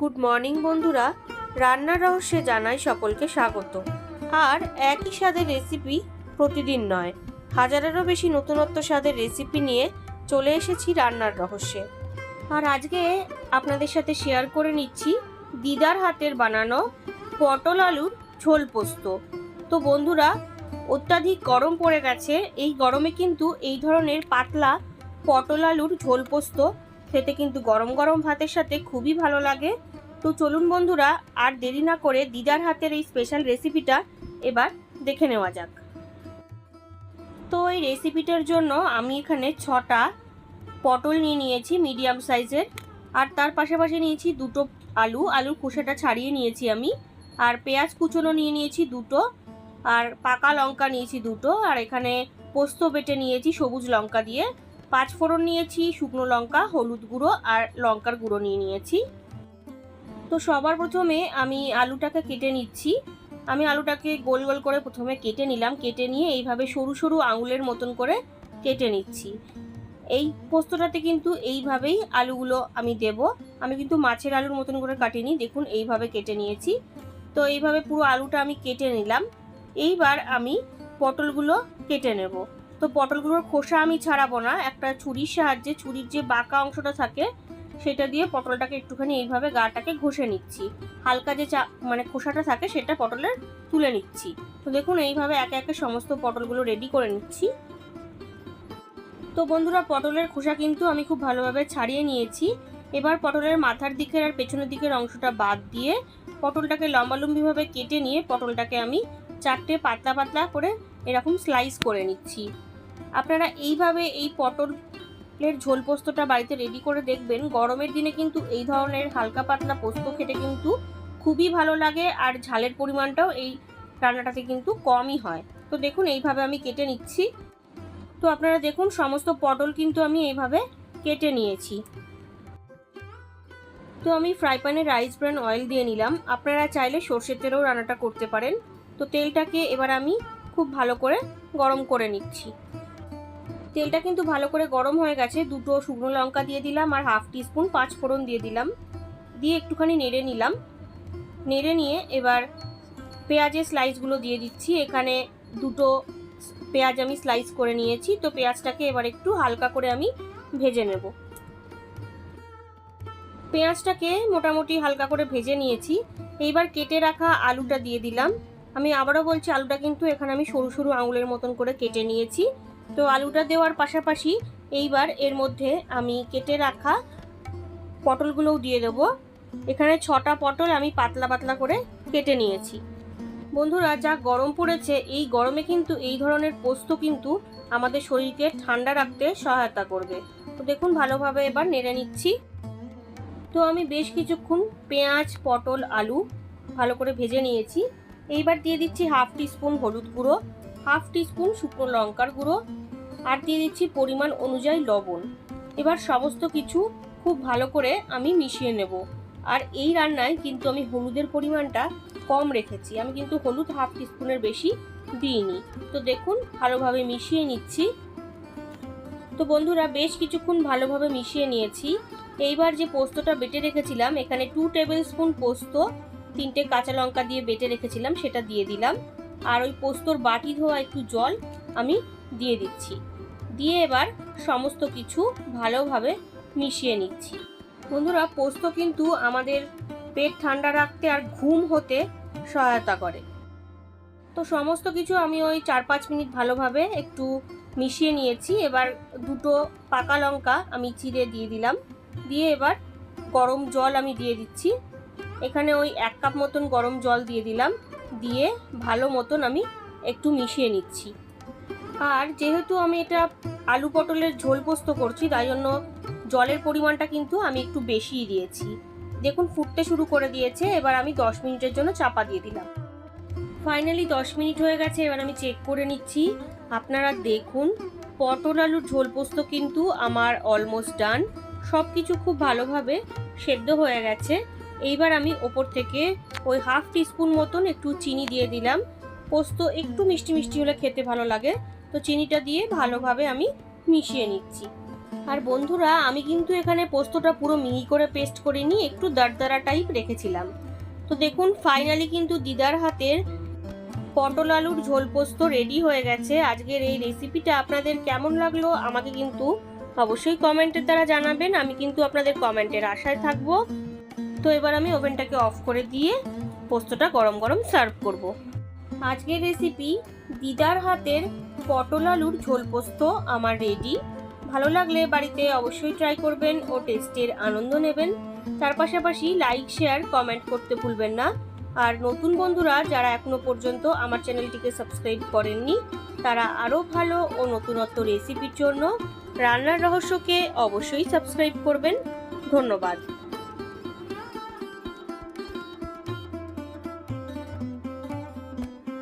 Good morning বন্ধুরা। রান্নার রহস্যে জানাই সকলকে স্বাগত। আর একই স্বাদের রেসিপি প্রতিদিন নয়, হাজারেরও বেশি নতুনত্ব স্বাদের রেসিপি নিয়ে চলে এসেছি রান্নার রহস্যে। আর আজকে আপনাদের সাথে শেয়ার করে নিচ্ছি দিদার হাতের বানানো পটল আলুর ঝোল পোস্ত। তো বন্ধুরা, অত্যাধিক গরম পড়ে গেছে, এই গরমে কিন্তু এই ধরনের পাতলা পটল আলুর ঝোল পোস্ত খেতে কিন্তু গরম গরম ভাতের সাথে খুবই ভালো লাগে। তো চলুন বন্ধুরা, আর দেরি না করে দিদার হাতের এই স্পেশাল রেসিপিটা এবার দেখে নেওয়া যাক। তো এই রেসিপিটার জন্য আমি এখানে ছটা পটল নিয়ে নিয়েছি মিডিয়াম সাইজের আর তার পাশাপাশি নিয়েছি দুটো আলু। আলুর খোসাটা ছাড়িয়ে নিয়েছি আমি, আর পেঁয়াজ কুচোনো নিয়ে নিয়েছি দুটো, আর পাকা লঙ্কা নিয়েছি দুটো, আর এখানে পোস্ত বেটে নিয়েছি সবুজ লঙ্কা দিয়ে। পাঁচ ফোড়ন নিয়েছি, শুকনো লঙ্কা, হলুদ গুঁড়ো আর লঙ্কার গুঁড়ো নিয়ে নিয়েছি। তো সবার প্রথমে আমি আলুটাকে কেটে নিচ্ছি। আমি আলুটাকে গোল গোল করে প্রথমে কেটে নিলাম। কেটে নিয়ে এইভাবে সরু সরু আঙুলের মতন করে কেটে নিচ্ছি। এই পোস্তটাতে কিন্তু এইভাবেই আলুগুলো আমি দেব। আমি কিন্তু মাছের আলুর মতন করে কাটিনি। দেখুন, এইভাবে কেটে নিয়েছি। তো এইভাবে পুরো আলুটা আমি কেটে নিলাম। এইবার আমি পটলগুলো কেটে নেব। তো পটলগুলোর খোসা আমি ছাড়াবো না। একটা ছুরির সাহায্যে ছুরির যে বাঁকা অংশটা থাকে, সেটা দিয়ে পটলটাকে একটুখানি এইভাবে গাটাকে ঘষে নিচ্ছি। হালকা যে চা মানে খোসাটা থাকে, সেটা পটলের তুলে নিচ্ছি। তো দেখুন, এইভাবে একে একে সমস্ত পটলগুলো রেডি করে নিচ্ছি। তো বন্ধুরা, পটলের খোসা কিন্তু আমি খুব ভালোভাবে ছাড়িয়ে নিয়েছি। এবার পটলের মাথার দিকের আর পেছনের দিকের অংশটা বাদ দিয়ে পটলটাকে লম্বালম্বিভাবে কেটে নিয়ে পটলটাকে আমি চারটে পাতলা পাতলা করে এরকম স্লাইস করে নিচ্ছি। আপনারা এইভাবে এই পটলের ঝোল পোস্তটা বাড়িতে রেডি করে দেখবেন। গরমের দিনে কিন্তু এই ধরনের হালকা পাতলা পোস্ত খেতে কিন্তু খুবই ভালো লাগে আর ঝালের পরিমাণটাও এই রান্নাটাতে কিন্তু কমই হয়। তো দেখুন, এইভাবে আমি কেটে নিচ্ছি। তো আপনারা দেখুন, সমস্ত পটল কিন্তু আমি এইভাবে কেটে নিয়েছি। তো আমি ফ্রাই প্যানে রাইস ব্র্যান্ড অয়েল দিয়ে নিলাম। আপনারা চাইলে সর্ষের তেলেও রান্নাটা করতে পারেন। তো তেলটাকে এবার আমি খুব ভালো করে গরম করে নিচ্ছি। তেলটা কিন্তু ভালো করে গরম হয়ে গেছে। দুটো শুকনো লঙ্কা দিয়ে দিলাম আর হাফ পাঁচ ফোড়ন দিয়ে দিলাম। দিয়ে একটুখানি নেড়ে নিলাম। নেড়ে নিয়ে এবার পেঁয়াজের স্লাইসগুলো দিয়ে দিচ্ছি। এখানে দুটো পেঁয়াজ আমি স্লাইস করে নিয়েছি। তো পেঁয়াজটাকে এবার একটু হালকা করে আমি ভেজে নেব। পেঁয়াজটাকে মোটামুটি হালকা করে ভেজে নিয়েছি। এইবার কেটে রাখা আলুটা দিয়ে দিলাম। আমি আবারও বলছি, আলুটা কিন্তু এখানে আমি সরু সরু আঙুলের মতন করে কেটে নিয়েছি। তো আলুটা দেওয়ার পাশাপাশি এইবার এর মধ্যে আমি কেটে রাখা পটলগুলোও দিয়ে দেবো। এখানে ছটা পটল আমি পাতলা পাতলা করে কেটে নিয়েছি। বন্ধুরা, যা গরম পড়েছে, এই গরমে কিন্তু এই ধরনের পোস্ত কিন্তু আমাদের শরীরকে ঠান্ডা রাখতে সহায়তা করবে। তো দেখুন, ভালোভাবে এবার নেড়ে নিচ্ছি। তো আমি বেশ কিছুক্ষণ পেঁয়াজ, পটল, আলু ভালো করে ভেজে নিয়েছি। এইবার দিয়ে দিচ্ছি হাফ টিস্পুন হলুদ গুঁড়ো। হাফ টিস্পুন শুকনো লঙ্কার গুঁড়ো আর দিয়ে দিচ্ছি পরিমাণ অনুযায়ী লবণ। এবার সমস্ত কিছু খুব ভালো করে আমি মিশিয়ে নেব। আর এই রান্নায় কিন্তু আমি হলুদের পরিমাণটা কম রেখেছি। আমি কিন্তু হলুদ হাফ টিস্পুনের বেশি দিইনি। তো দেখুন, ভালোভাবে মিশিয়ে নিচ্ছি। তো বন্ধুরা, বেশ কিছুক্ষণ ভালোভাবে মিশিয়ে নিয়েছি। এইবার যে পোস্তটা বেটে রেখেছিলাম, এখানে টু টেবিল স্পুন পোস্ত, তিনটে কাঁচা লঙ্কা দিয়ে বেটে রেখেছিলাম, সেটা দিয়ে দিলাম। আর ওই পোস্তর বাটি ধোয়া একটু জল আমি দিয়ে দিচ্ছি। দিয়ে এবার সমস্ত কিছু ভালোভাবে মিশিয়ে নিচ্ছি। বন্ধুরা, পোস্ত কিন্তু আমাদের পেট ঠান্ডা রাখতে আর ঘুম হতে সহায়তা করে। তো সমস্ত কিছু আমি ওই চার পাঁচ মিনিট ভালোভাবে একটু মিশিয়ে নিয়েছি। এবার দুটো পাকা লঙ্কা আমি চিড়ে দিয়ে দিলাম। দিয়ে এবার গরম জল আমি দিয়ে দিচ্ছি। এখানে ওই এক কাপ মতন গরম জল দিয়ে দিলাম। দিয়ে ভালো মতন আমি একটু মিশিয়ে নিচ্ছি। আর যেহেতু আমি এটা আলু পটলের ঝোল পোস্ত করছি, তাই জন্য জলের পরিমাণটা কিন্তু আমি একটু বেশিই দিয়েছি। দেখুন, ফুটতে শুরু করে দিয়েছে। এবার আমি দশ মিনিটের জন্য চাপা দিয়ে দিলাম। ফাইনালি দশ মিনিট হয়ে গেছে, এবার আমি চেক করে নিচ্ছি। আপনারা দেখুন, পটল আলুর ঝোল পোস্ত কিন্তু আমার অলমোস্ট ডান সব কিছু খুব ভালোভাবে সেদ্ধ হয়ে গেছে। এইবার আমি ওপর থেকে ওই হাফ টিস্পুন মতন একটু চিনি দিয়ে দিলাম। পোস্ত একটু মিষ্টি মিষ্টি হলে খেতে ভালো লাগে। তো চিনিটা দিয়ে ভালোভাবে আমি মিশিয়ে নিচ্ছি। আর বন্ধুরা, আমি কিন্তু এখানে পোস্তটা পুরো মিহি করে পেস্ট করিনি একটু দারদারা টাইপ রেখেছিলাম। তো দেখুন ফাইনালি কিন্তু দিদার হাতের পটল আলুর ঝোল পোস্ত রেডি হয়ে গেছে। আজকের এই রেসিপিটা আপনাদের কেমন লাগল আমাকে কিন্তু অবশ্যই কমেন্টের দ্বারা জানাবেন। আমি কিন্তু আপনাদের কমেন্টের আশায় থাকব। তো এবার আমি ওভেনটাকে অফ করে দিয়ে পোস্তটা গরম গরম সার্ভ করব। আজকের রেসিপি দিদার হাতের পটল আলুর ঝোল পোস্ত আমার রেডি। ভালো লাগলে বাড়িতে অবশ্যই ট্রাই করবেন ও টেস্টের আনন্দ নেবেন। তার পাশাপাশি লাইক শেয়ার কমেন্ট করতে ভুলবেন না। আর নতুন বন্ধুরা যারা এখনও পর্যন্ত আমার চ্যানেলটিকে সাবস্ক্রাইব করেননি, তারা আরও ভালো ও নতুনত্ব রেসিপির জন্য রান্নার রহস্যকে অবশ্যই সাবস্ক্রাইব করবেন। ধন্যবাদ।